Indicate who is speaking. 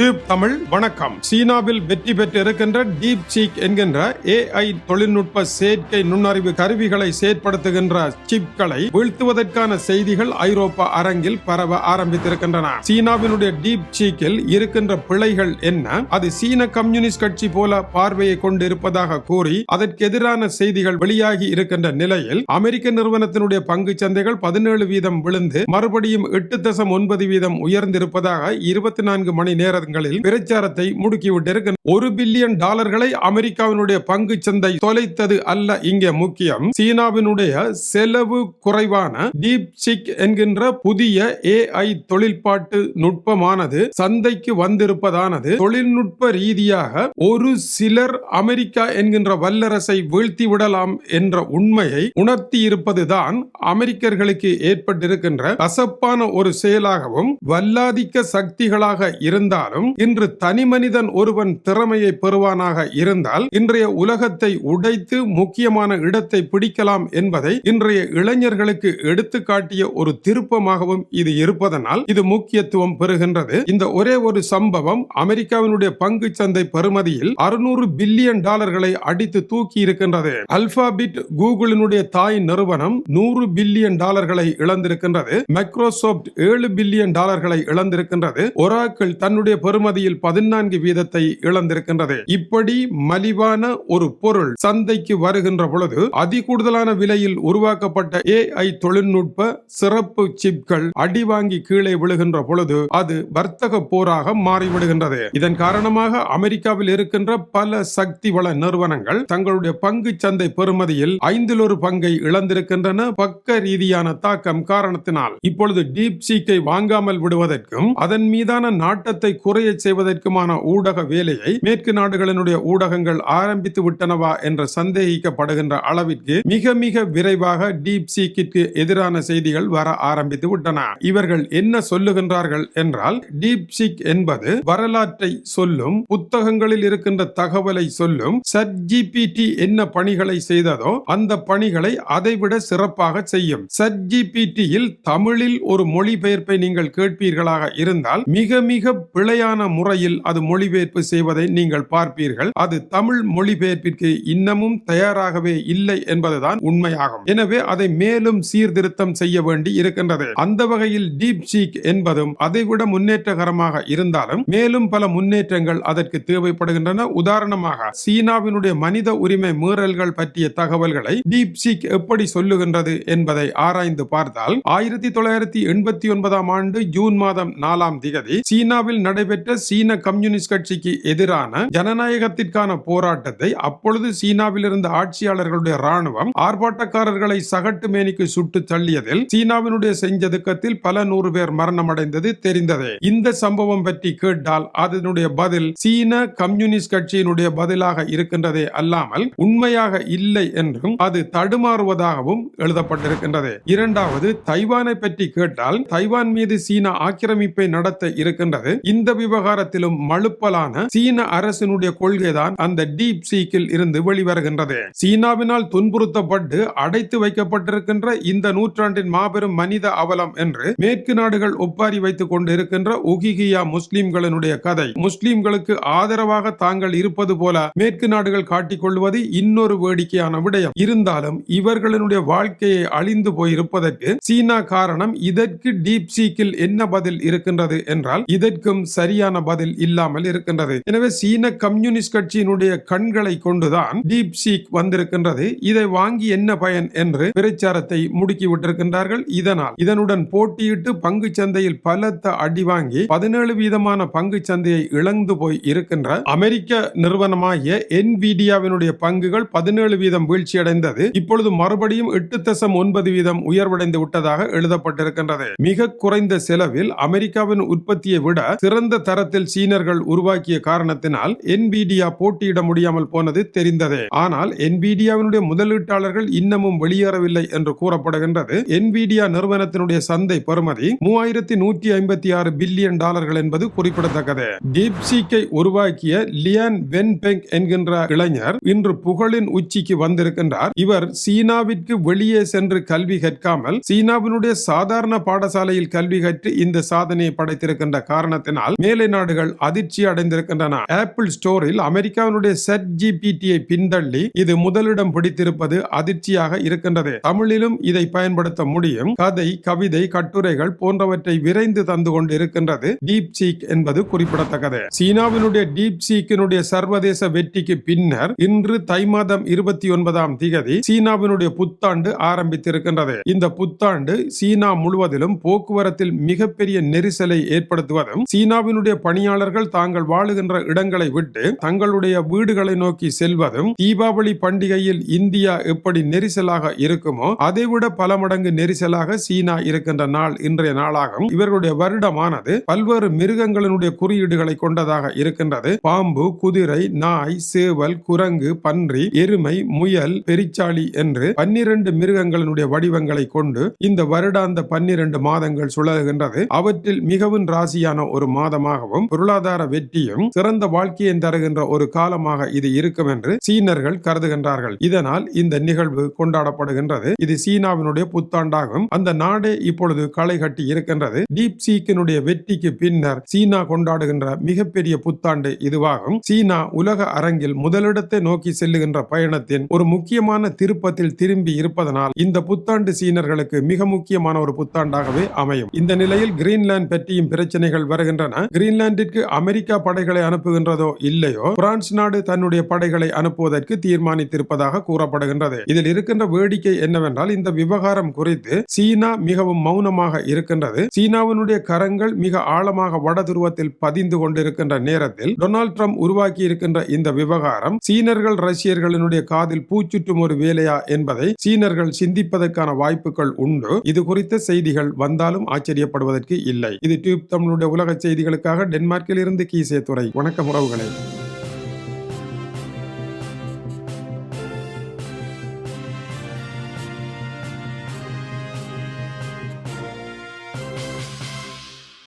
Speaker 1: Tube Tamil வணக்கம். சீனாவில் வெற்றி பெற்று இருக்கின்ற டீப் சீக் என்கின்ற ஏஐ தொழில்நுட்ப செயற்கை நுண்ணறிவு கருவிகளை செயற்படுத்துகின்ற சிப்களை வீழ்த்துவதற்கான செய்திகள் ஐரோப்பா அரங்கில் பரவ ஆரம்பித்திருக்கின்றன. சீனாவினுடைய டீப் சீக்கில் இருக்கின்ற பிழைகள் என்ன? அது சீன கம்யூனிஸ்ட் கட்சி போல பார்வையை கொண்டு இருப்பதாக கூறி அதற்கு எதிரான செய்திகள் வெளியாகி இருக்கின்ற நிலையில் அமெரிக்க நிறுவனத்தினுடைய பங்கு சந்தைகள் பதினேழு வீதம் விழுந்து மறுபடியும் எட்டு தசம் ஒன்பது வீதம் உயர்ந்திருப்பதாக இருபத்தி நான்கு மணி நேரங்களில் பிரச்சாரத்தை முடுக்கிவிட்டிருக்கின்றன ஒரு பில்லியன் டாலர்களை அமெரிக்காவினுடைய பங்கு சந்தை தொலைத்தது அல்ல. இங்கே முக்கியம் சீனாவினுடைய செலவு குறைவான டீப் சிக் என்கின்ற புதிய ஏஐ தொழில்பாட்டு நுட்பமானது சந்தைக்கு வந்திருப்பதானது தொழில்நுட்ப ரீதியாக ஒரு சிலர் அமெரிக்கா என்கின்ற வல்லரசை வீழ்த்தி விடலாம் என்ற உண்மையை உணர்த்தி இருப்பதுதான் அமெரிக்கர்களுக்கு ஏற்பட்டிருக்கின்ற கசப்பான ஒரு செயலாகவும் வல்லாதிக்க சக்திகளாக இருந்தாலும் இன்று தனி மனிதன் ஒருவன் திறமையை பெறுவானாக இருந்தால் இன்றைய உலகத்தை உடைத்து முக்கியமான இடத்தை பிடிக்கலாம் என்பதை இன்றைய இளைஞர்களுக்கு எடுத்து காட்டிய ஒரு திருப்பமாகவும் இது இருப்பதனால் இது முக்கியத்துவம் பெறுகின்றது. இந்த ஒரே ஒரு சம்பவம் அமெரிக்காவினுடைய பங்கு சந்தை பெறுமதியில் அறுநூறு பில்லியன் டாலர்களை அடித்து தூக்கி இருக்கின்றது. அல்பாபிட் கூகுளினுடைய தாய் நிறுவனம் நூறு பில்லியன் டாலர்களை இழந்திருக்கின்றது. மைக்ரோசாப்ட் ஏழு பில்லியன் டாலர்களை இழந்திருக்கின்றது. ஒராக்கள் தன்னுடைய பெறுமதியில் பதினான்கு வீதத்தை இழந்திருக்கின்றது. இப்படி மலிவான ஒரு பொருள் சந்தைக்கு வருகின்ற பொழுது அதிகூடுதலான விலையில் உருவாக்கப்பட்ட ஏஐ தொழில்நுட்ப சிறப்பு சிப்கள் அடி வாங்கி கீழே விழுகின்ற பொழுது அது வர்த்தக போராக மாறிவிடுகின்றது. இதன் காரணமாக அமெரிக்காவில் இருக்கின்ற பல சக்தி வள நிறுவனங்கள் தங்களுடைய பங்கு சந்தை பெறுமதியில் ஐந்தில் ஒரு பங்கை இழந்திருக்கின்றன பக்க ரீதியான தாக்கம் காரணத்தினால். இப்பொழுது டீப் சீக்கை வாங்காமல் விடுவதற்கும் அதன் மீதான நாட்டத்தை குறைய செய்வதற்குமான ஊடக வேலையை மேற்கு நாடுகளினுடைய ஊடகங்கள் ஆரம்பித்து விட்டனவா என்று சந்தேகிக்கப்படுகின்ற அளவிற்கு மிக மிக விரைவாக டீப் சீக்கிற்கு எதிரான செய்திகள் வர ஆரம்பித்து விட்டன. இவர்கள் என்ன சொல்லுகின்றார்கள் என்றால் டீப் சீக் என்பது வரலாற்றை சொல்லும் புத்தகங்களில் இருக்கின்ற தகவலை சொல்லும் சட் ஜிபிடி என்ன பணிகளை செய்ததோ அந்த பணிகளை அதைவிட சிறப்பாக செய்யும். சட் ஜிபிடியில் தமிழில் ஒரு மொழிபெயர்ப்பை நீங்கள் கேட்பீர்களாக இருந்தால் மிக மிக பிழை முறையான முறையில் அது மொழிபெயர்ப்பு செய்வதை நீங்கள் பார்ப்பீர்கள். அது தமிழ் மொழிபெயர்ப்பிற்கு இன்னமும் தயாராகவே இல்லை என்பதுதான் உண்மையாகும். எனவே அதை மேலும் சீர்திருத்தம் செய்ய வேண்டி இருக்கின்றது. அந்த வகையில் டீப் சீக் என்பதும் அதைவிட முன்னேற்றகரமாக இருந்தாலும் மேலும் பல முன்னேற்றங்கள் அதற்கு தேவைப்படுகின்றன. உதாரணமாக சீனாவினுடைய மனித உரிமை மீறல்கள் பற்றிய தகவல்களை டீப் சீக் எப்படி சொல்லுகின்றது என்பதை ஆராய்ந்து பார்த்தால் ஆயிரத்தி தொள்ளாயிரத்தி எண்பத்தி ஒன்பதாம் ஆண்டு ஜூன் மாதம் நாலாம் திகதி சீனாவில் நடைபெற்ற சீன கம்யூனிஸ்ட் கட்சிக்கு எதிரான ஜனநாயகத்திற்கான போராட்டத்தை அப்பொழுது சீனாவில் இருந்த ஆட்சியாளர்களுடைய ராணுவம் ஆர்ப்பாட்டக்காரர்களை சகட்டு மேனிக்கு சுட்டு தள்ளியதில் சீனாவினுடைய செஞ்சதுக்கத்தில் பல நூறு பேர் மரணமடைந்தது தெரிந்ததே. இந்த சம்பவம் பற்றி கேட்டால் அதனுடைய பதில் சீன கம்யூனிஸ்ட் கட்சியினுடைய பதிலாக இருக்கின்றதே அல்லாமல் உண்மையாக இல்லை என்றும் அது தடுமாறுவதாகவும் எழுதப்பட்டிருக்கின்றது. இரண்டாவது தைவானை பற்றி கேட்டால் தைவான் மீது சீனா ஆக்கிரமிப்பை நடத்த இருக்கின்றது. இந்த விவகாரத்திலும் மழுப்பலான சீன அரசினுடைய கொள்கைதான் அந்த டீப் சீக்கில் இருந்து வெளிவருகின்றது. சீனாவினால் துன்புறுத்தப்பட்டு அடைத்து வைக்கப்பட்டிருக்கின்ற இந்த நூற்றாண்டின் மாபெரும் மனித அவலம் என்று மேற்கு நாடுகள் ஒப்பாரி வைத்துக் கொண்டிருக்கின்ற உகிகியா முஸ்லிம்களினுடைய கதை. முஸ்லிம்களுக்கு ஆதரவாக தாங்கள் இருப்பது போல மேற்கு நாடுகள் காட்டிக் கொள்வது இன்னொரு வேடிக்கையான விடயம். இருந்தாலும் இவர்களினுடைய வாழ்க்கையை அழிந்து போயிருப்பதற்கு சீனா காரணம் இதற்கு டீப் சீக்கில் என்ன பதில் இருக்கின்றது என்றால் இதற்கும் சரி சரியான பதில் இல்லாமல் இருக்கின்றது. எனவே சீன கம்யூனிஸ்ட் கட்சியினுடைய கண்களை கொண்டுதான் டீப் சீக் வந்திருக்கின்றது. இதை வாங்கி என்ன பயன் என்று பிரச்சாரத்தை முடுக்கி விட்டிருக்கின்றார்கள். இதனால் இதனுடன் போட்டியிட்டு பங்கு சந்தையில் பலத்த அடி வாங்கி பதினேழு வீதமான பங்கு சந்தையை இழந்து போய் இருக்கின்ற அமெரிக்க நிறுவனமாகிய என்பிடியாவினுடைய பங்குகள் பதினேழு வீதம் வீழ்ச்சியடைந்தது. இப்பொழுது மறுபடியும் எட்டு தசம் ஒன்பது வீதம் உயர்வடைந்து விட்டதாக எழுதப்பட்டிருக்கின்றது. மிக குறைந்த செலவில் அமெரிக்காவின் உற்பத்தியை விட சிறந்த தரத்தில் சீனர்கள் உருவாக்கிய காரணத்தினால் என்பிடியா போட்டியிட முடியாமல் போனது தெரிந்ததே. ஆனால் என்பிடியாவினுடைய முதலீட்டாளர்கள் இன்னமும் வெளியேறவில்லை என்று கூறப்படுகின்றது. என்பிடியா நிறுவனத்தினுடைய சந்தை பெறுமதி மூவாயிரத்தி நூற்றி ஐம்பத்தி ஆறு பில்லியன் டாலர்கள் என்பது குறிப்பிடத்தக்கது. டீப்சீக்கை உருவாக்கிய லியான் வென்பெங் என்கின்ற இளைஞர் இன்று புகழின் உச்சிக்கு வந்திருக்கின்றார். இவர் சீனாவிற்கு வெளியே சென்று கல்வி கற்காமல் சீனாவினுடைய சாதாரண பாடசாலையில் கல்வி கற்று இந்த சாதனையை படைத்திருக்கின்ற காரணத்தினால் மேலை நாடுகள் அதிர்ச்சி அடைந்திருக்கின்றன. ஆப்பிள் ஸ்டோரில் அமெரிக்காவினுடைய செட் ஜிபிடியை பின்தள்ளி இது முதலிடம் பிடித்திருப்பது அதிர்ச்சியாக இருக்கின்றது. தமிழிலும் இதை பயன்படுத்த முடியும். கதை கவிதை கட்டுரைகள் போன்றவற்றை விரைந்து தந்து கொண்டு இருக்கின்றது டீப் சீக் என்பது குறிப்பிடத்தக்கது. சீனாவினுடைய டீப் சீக்கினுடைய சர்வதேச வெற்றிக்கு பின்னர் இன்று தை மாதம் இருபத்தி ஒன்பதாம் திகதி சீனாவினுடைய புத்தாண்டு ஆரம்பித்திருக்கின்றது. இந்த புத்தாண்டு சீனா முழுவதிலும் போக்குவரத்தில் மிகப்பெரிய நெரிசலை ஏற்படுத்துவதும் சீனாவின் சீனாவினுடைய பணியாளர்கள் தாங்கள் வாழுகின்ற இடங்களை விட்டு தங்களுடைய வீடுகளை நோக்கி செல்வதும் தீபாவளி பண்டிகையில் இந்தியா எப்படி நெரிசலாக இருக்குமோ அதைவிட பல மடங்கு நெரிசலாக சீனா இருக்கின்ற நாள் இன்றைய நாளாகும். இவர்களுடைய வருடமானது பல்வேறு மிருகங்களினுடைய குறியீடுகளை கொண்டதாக இருக்கின்றது. பாம்பு குதிரை நாய் சேவல் குரங்கு பன்றி எருமை முயல் பெரிச்சாளி என்று பன்னிரண்டு மிருகங்களினுடைய வடிவங்களை கொண்டு இந்த வருடாந்த பன்னிரண்டு மாதங்கள் சுழல்கின்றது. அவற்றில் மிகவும் ராசியான ஒரு மாதம் காலமாகவும் பொருளாதார வெற்றியும் சிறந்த வாழ்க்கையை தருகின்ற ஒரு காலமாக இது இருக்கும் என்று சீனர்கள் கருதுகின்றார்கள். இதனால் இந்த நிகழ்வு கொண்டாடப்படுகின்றது. இது சீனாவினுடைய புத்தாண்டாகும். அந்த நாடே இப்பொழுது களை கட்டி இருக்கின்றது. டீப் சீக்கினுடைய வெற்றிக்கு பின்னர் சீனா கொண்டாடுகின்ற மிகப்பெரிய புத்தாண்டு இதுவாகும். சீனா உலக அரங்கில் முதலிடத்தை நோக்கி செல்லுகின்ற பயணத்தின் ஒரு முக்கியமான திருப்பத்தில் திரும்பி இருப்பதனால் இந்த புத்தாண்டு சீனர்களுக்கு மிக முக்கியமான ஒரு புத்தாண்டாகவே அமையும். இந்த நிலையில் கிரீன்லாந்து பற்றியும் பிரச்சனைகள் வருகின்றன. கிரீன்லாந்திற்கு அமெரிக்கா படைகளை அனுப்புகின்றதோ இல்லையோ பிரான்ஸ் நாடு தன்னுடைய படைகளை அனுப்புவதற்கு தீர்மானித்திருப்பதாக கூறப்படுகின்றது. இதில் இருக்கின்ற வேடிக்கை என்னவென்றால் இந்த விவகாரம் குறித்து சீனா மிகவும் மௌனமாக இருக்கின்றது. சீனாவினுடைய கரங்கள் மிக ஆழமாக வட துருவத்தில் பதிந்து கொண்டிருக்கின்ற நேரத்தில் டொனால்ட் ட்ரம்ப் உருவாக்கி இருக்கின்ற இந்த விவகாரம் சீனர்கள் ரஷ்யர்களினுடைய காதில் பூச்சுட்டும் ஒரு வேலையா என்பதை சீனர்கள் சிந்திப்பதற்கான வாய்ப்புகள் உண்டு. இது குறித்த செய்திகள் வந்தாலும் ஆச்சரியப்படுவதற்கு இல்லை. இது டியூப் தமிழுடைய உலக செய்திகளுக்கு உங்களுக்காக டென்மார்க்கில் இருந்து கீசே துறை வணக்கம் உறவுகளை.